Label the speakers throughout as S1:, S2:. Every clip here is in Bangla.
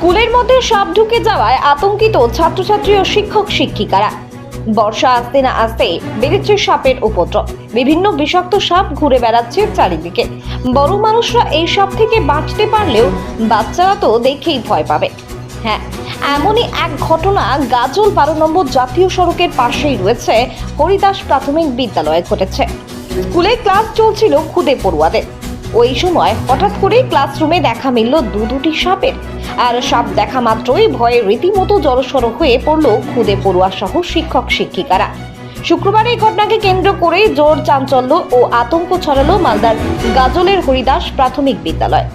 S1: স্কুলের মধ্যে সাপ ঢুকে যাওয়ায় আতঙ্কিত ছাত্রছাত্রী ও শিক্ষক শিক্ষিকারা। বর্ষা আসতে না আসতে বেড়েছে সাপের উপদ্রব। বিভিন্ন বিষাক্ত সাপ ঘুরে বেড়াচ্ছে চারিদিকে। বড় মানুষরা এই সাপ থেকে বাঁচতে পারলেও বাচ্চারা তো দেখেই ভয় পাবে। হ্যাঁ এমনই এক ঘটনা গাজল বারো নম্বর জাতীয় সড়কের পাশেই রয়েছে। হরিদাস প্রাথমিক বিদ্যালয়ে ঘটেছে। স্কুলে ক্লাস চলছিল খুদে পড়ুয়াদের। ওই সময় হঠাৎ করেই ক্লাসরুমে দেখা মিলল দু দুটি সাপের। আর সাপ দেখা মাত্রই ভয়ে রীতিমতো জড়সড় হয়ে পড়ল খুদে পড়ুয়া সহ শিক্ষক শিক্ষিকারা। শুক্রবার এই ঘটনাকে কেন্দ্র করে জোর চাঞ্চল্য ও আতঙ্ক ছড়ালো মালদার গাজলের হরিদাস প্রাথমিক বিদ্যালয়।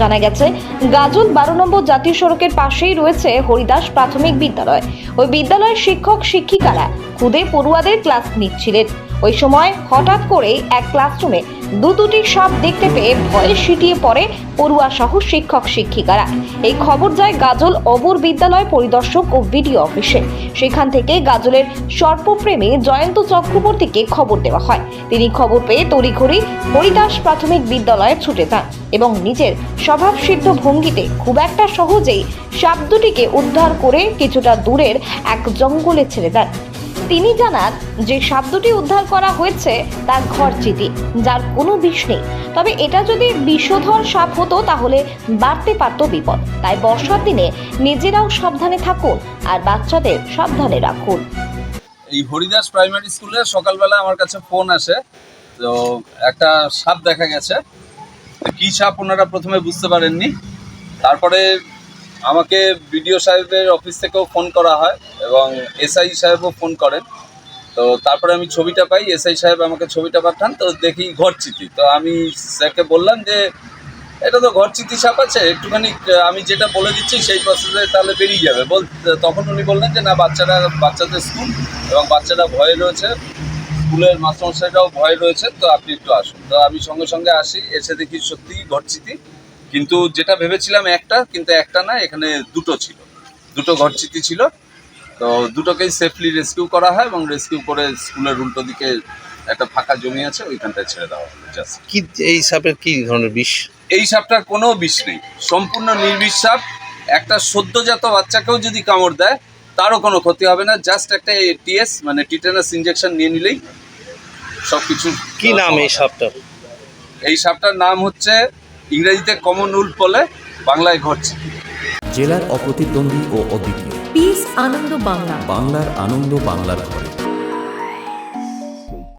S1: জানা গেছে, গাজল বারো নম্বর জাতীয় সড়কের পাশেই রয়েছে হরিদাস প্রাথমিক বিদ্যালয়। ওই বিদ্যালয়ের শিক্ষক শিক্ষিকারা খুদে পড়ুয়াদের ক্লাস নিচ্ছিলেন। ওই সময় হঠাৎ করে এক ক্লাসরুমে দু দুটি সাপ দেখতে পেয়ে ভয়ে সিটিয়ে পড়ে পড়ুয়া সহ শিক্ষক শিক্ষিকারা। এই খবর যায় গাজল অবর বিদ্যালয় পরিদর্শক ও ভিডিও অফিসে। সেখান থেকে গাজলের সর্পপ্রেমী জয়ন্ত চক্রবর্তীকে খবর দেওয়া হয়। তিনি খবর পেয়ে তড়িঘড়ি হরিদাস প্রাথমিক বিদ্যালয়ে ছুটে যান এবং নিজের স্বভাবসিদ্ধ ভঙ্গিতে খুব একটা সহজেই সাপ দুটিকে উদ্ধার করে কিছুটা দূরের এক জঙ্গলে ছেড়ে দেন। তিনি জানান যে সাপ দুটি উদ্ধার করা হয়েছে তার ঘর চিতি যার কোনো বিষ নেই। তবে এটা যদি বিষধর সাপ হতো, তাহলে বাড়তে পারত বিপদ। তাই বর্ষার দিনে নিজেরাও সাবধানে থাকুন আর বাচ্চাদের সাবধানে রাখুন।
S2: এই হরিদাস প্রাইমারি স্কুলে সকালবেলা আমার কাছে ফোন আসে। তো একটা সাপ দেখা গেছে। কি সাপ ওনারা প্রথমে বুঝতে পারেননি। তারপরে আমাকে বিডিও সাহেবের অফিস থেকেও ফোন করা হয় এবং এসআই সাহেবও ফোন করেন। তো তারপরে আমি ছবিটা পাই, এসআই সাহেব আমাকে ছবিটা পাঠান, তো দেখি ঘরচিতি। তো আমি স্যারকে বললাম যে, এটা তো ঘর ঘরচিতি সাপ আছে, একটুখানি, আমি যেটা বলে দিচ্ছি সেই প্রসেসে তাহলে বেরিয়ে যাবে। বল, তখন উনি বললেন যে, না, বাচ্চারা, বাচ্চাদের স্কুল এবং বাচ্চারা ভয়ে রয়েছে, স্কুলের মাস্টারমশাইরাও ভয় রয়েছে, তো আপনি একটু আসুন। তো আমি সঙ্গে সঙ্গে আসি, এসে দেখি সত্যিই ঘরচিতি। কিন্তু যেটা ভেবেছিলাম একটা কিন্তু একটা না এখানে দুটো ছিল। দুটো ঘরচিতি ছিল। তো দুটোকেই সেফলি রেস্কিউ করা হয় এবং রেস্কিউ করে স্কুলের উল্টো দিকে একটা ফাঁকা জমি আছে ওইখানটায় ছেড়ে দেওয়া হলো জাস্ট
S3: কি এই সাপের কি ধরনের বিষ?
S2: এই সাপটার কোনো বিষ নেই। সম্পূর্ণ নির্বিষ সাপ। একটা সদ্যজাত বাচ্চাকেও যদি কামড় দেয় তারও কোনো ক্ষতি হবে না। জাস্ট একটা টিএস মানে টিটেনাস ইঞ্জেকশন নিয়ে নিলেই সব কিছু
S3: কি নাম এই সাপটার?
S2: এই সাপটার নাম হচ্ছে ইংরেজিতে কমন রুল বলে বাংলায় ঘটছে।
S4: জেলার অপ্রতিদ্বন্দ্বী ও অদ্বিতীয়।
S5: পিস আনন্দ বাংলা।
S4: বাংলার আনন্দ বাংলার ঘরে